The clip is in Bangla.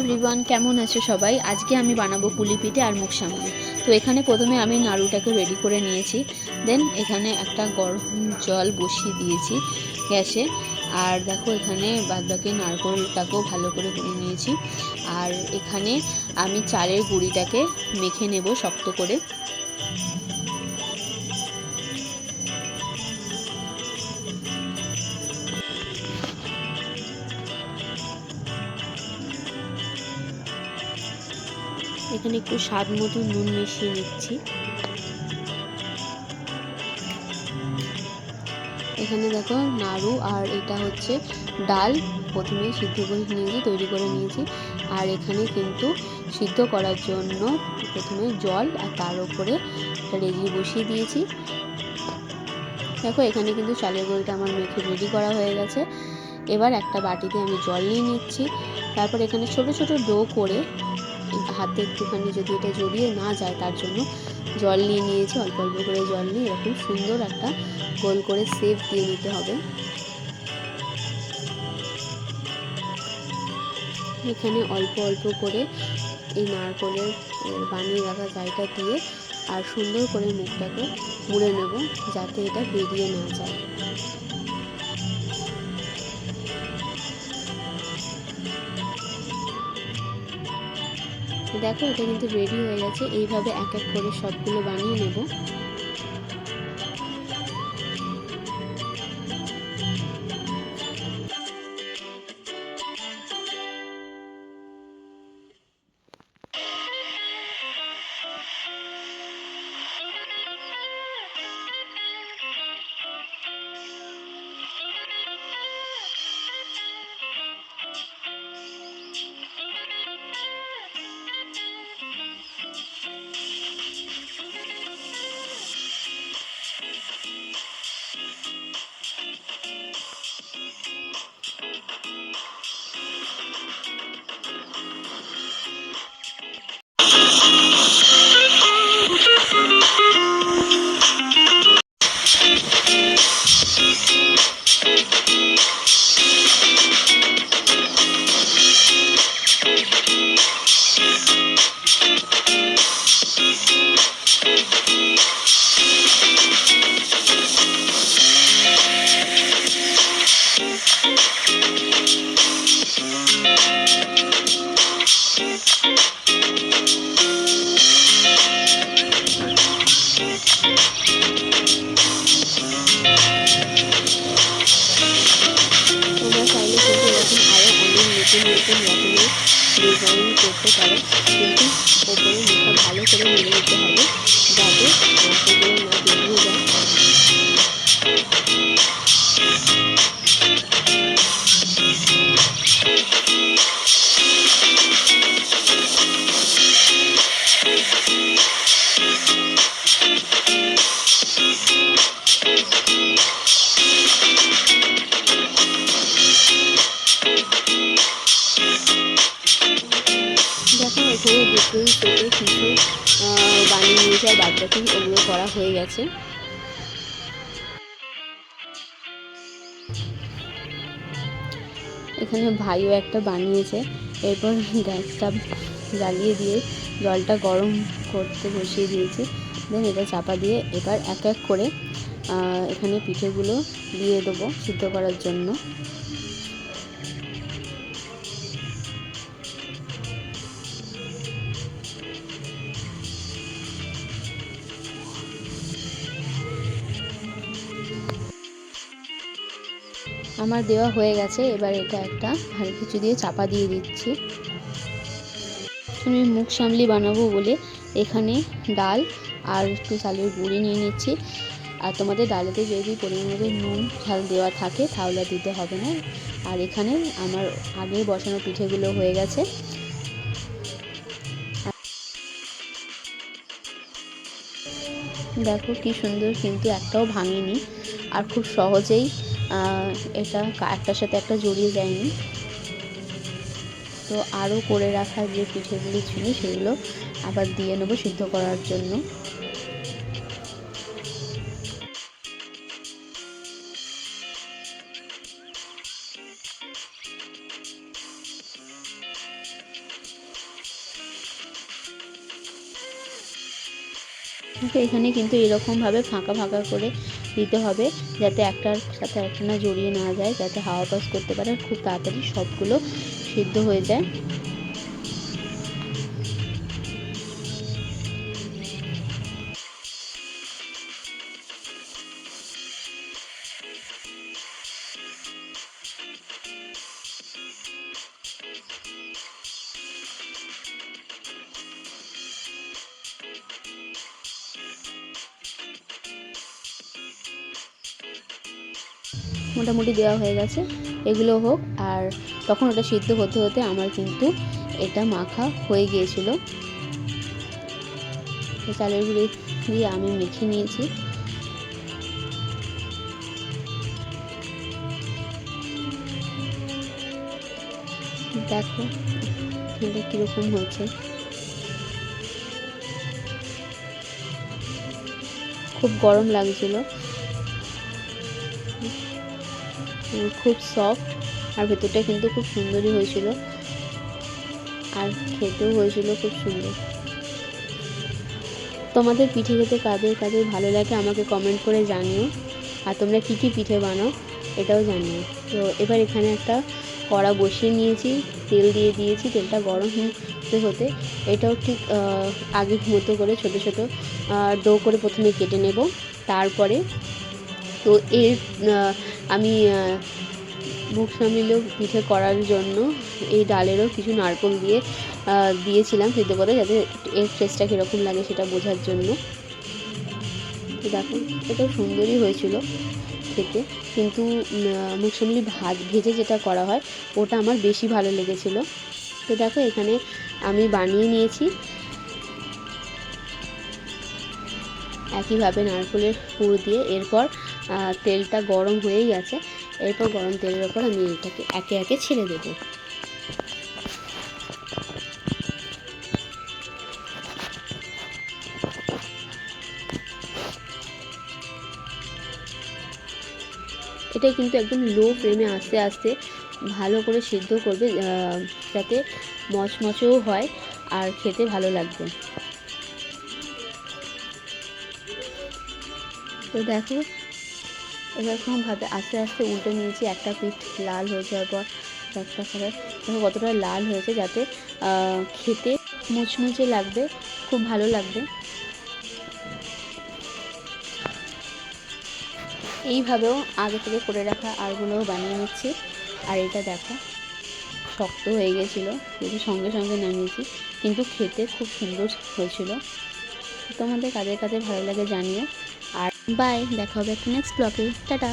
এভরিওয়ান, কেমন আছে সবাই? আজকে আমি বানাবো পুলি পিঠে আর মুখ সামনে। তো এখানে প্রথমে আমি নাড়ুটাকে রেডি করে নিয়েছি। দেন এখানে একটা গরম জল বসিয়ে দিয়েছি গ্যাসে। আর দেখো, এখানে বাদবাকি নারকোলটাকেও ভালো করে করে নিয়েছি। আর এখানে আমি চালের গুঁড়িটাকে মেখে নেব শক্ত করে। এখানে একটু স্বাদ মতো নুন মিশিয়ে নিচ্ছি। এখানে দেখো নাড়ু আর এটা হচ্ছে ডাল। প্রথমে সিদ্ধ করে নিয়েছি, তৈরি করে নিয়েছি। আর এখানে কিন্তু সিদ্ধ করার জন্য প্রথমে জল আর তার উপরে রেজি বসিয়ে দিয়েছি। দেখো এখানে কিন্তু চালের গুঁড়িটা আমার মেখে রেডি করা হয়ে গেছে। এবার একটা বাটিতে আমি জল নিয়ে নিচ্ছি। তারপর এখানে ছোট ছোট ডো করে হাতে একটুখানি যদি এটা জড়িয়ে না যায়, তার জন্য জল নিয়ে নিয়েছি, অল্প অল্প করে জল নিয়ে এরকম সুন্দর একটা গোল করে সেপ দিয়ে নিতে হবে। এখানে অল্প অল্প করে এই নারকলের বানিয়ে রাখা জায়গা দিয়ে আর সুন্দর করে মুখটাকে মুড়ে নেব, যাতে এটা বেরিয়ে না যায়। দেখো এটা কিন্তু রেডি হয়ে গেছে। এইভাবে এক এক করে সবগুলো বানিয়ে নেব। করতে পারো। কিন্তু ওপরে ভালো করে মেরে নিতে হবে যাতে মাংসগুলো নিয়েছে আর বাদ করা হয়ে গেছে। এখানে ভাইও একটা বানিয়েছে। এরপর গ্যাসটা জ্বালিয়ে দিয়ে জলটা গরম করতে বসিয়ে দিয়েছি। দেন এটা চাপা দিয়ে এবার এক এক করে এখানে পিঠেগুলো দিয়ে দেবো সিদ্ধ করার জন্য। আমার দেওয়া হয়ে গেছে, এবার এটা একটা ভারী কিছু দিয়ে চাপা দিয়ে দিচ্ছি। আমি মুখ সামলি বানাবো বলে এখানে ডাল আর একটু চালের গুঁড়ি নিয়ে নিচ্ছি। আর তোমাদের ডালেতে যদি পরিমাণ নুন, ঝাল দেওয়া থাকে তাহলে দিতে হবে না। আর এখানে আমার আগে বসানো পিঠেগুলো হয়ে গেছে। দেখো কি সুন্দর কিন্তু একটাও ভাঙেনি। আর খুব সহজেই এটা একটার সাথে একটা জড়িয়ে যায়নি। তো আরও করে রাখা যে পিঠেগুলি ছিল সেগুলো আবার দিয়ে নেব সিদ্ধ করার জন্য। তো এখানে কিন্তু এরকমভাবে ফাঁকা ফাঁকা করে দিতে হবে যাতে একটার সাথে একটা না জড়িয়ে না যায়, যাতে হাওয়া পাস করতে পারে খুব তাড়াতাড়ি সবগুলো সিদ্ধ হয়ে যায়। মোটামুটি দেওয়া হয়ে গেছে। এগুলো হোক, আর তখন ওটা সিদ্ধ হতে হতে আমার কিন্তু এটা মাখা হয়ে গিয়েছিল। চালের গুঁড়ি দিয়ে আমি মেখে নিয়েছি। দেখো এটা কীরকম হয়েছে। খুব গরম লাগছিল। খুব সফট আর ভেতরটা কিন্তু খুব সুন্দরই হয়েছিল। আর খেতেও হয়েছিল খুব সুন্দর। তোমাদের পিঠে খেতে কাদের কাদের ভালো লাগে আমাকে কমেন্ট করে জানিও। আর তোমরা কী কী পিঠে বানাও এটাও জানিও। তো এবার এখানে একটা কড়া বসিয়ে নিয়েছি, তেল দিয়ে দিয়েছি, তেলটা গরম হতে হতে। এটাও ঠিক আগের মতো করে ছোট ছোট ডো করে প্রথমে কেটে নেব। তারপরে তো এর আমি আহ, মুখ সামলিলেও পিঠে করার জন্য এই ডালেরও কিছু নারকোল দিয়ে দিয়েছিলাম সিদ্ধ করে যাতে এর টেস্টটা কীরকম লাগে সেটা বোঝার জন্য। দেখো এটা সুন্দরই হয়েছিল খেতে। কিন্তু মুখ সামলি ভাজ যেটা করা হয় ওটা আমার বেশি ভালো লেগেছিল। তো দেখো এখানে আমি বানিয়ে নিয়েছি। একইভাবে নারকেলের পুর দিয়ে এরপর তেলটা গরম হয়েই আছে এরপর গরম তেলের ওপর আমি এটাকে একে একে ছেড়ে দেবো। এটা কিন্তু একদম লো ফ্লেমে আস্তে আস্তে ভালো করে সিদ্ধ করবে যাতে মচমচেও হয় আর খেতে ভালো লাগবে। তো দেখো এরকমভাবে আস্তে আস্তে উল্টে নিয়েছি, একটা পিঠ লাল হয়ে যাওয়ার পর একটা করে। দেখো কতটা লাল হয়েছে যাতে খেতে মুচমুচে লাগবে, খুব ভালো লাগবে। এইভাবেও আগে থেকে করে রাখা আরগুলোও বানিয়ে নিচ্ছি। আর এটা দেখো, শক্ত হয়ে গেছিল কিন্তু সঙ্গে সঙ্গে নামিয়েছি, কিন্তু খেতে খুব সুন্দর হয়েছিল। তোমাদের কাদের কাদের ভালো লাগে জানিও। বাই দেখা হবে একটা নেক্সট ব্লগে টাটা।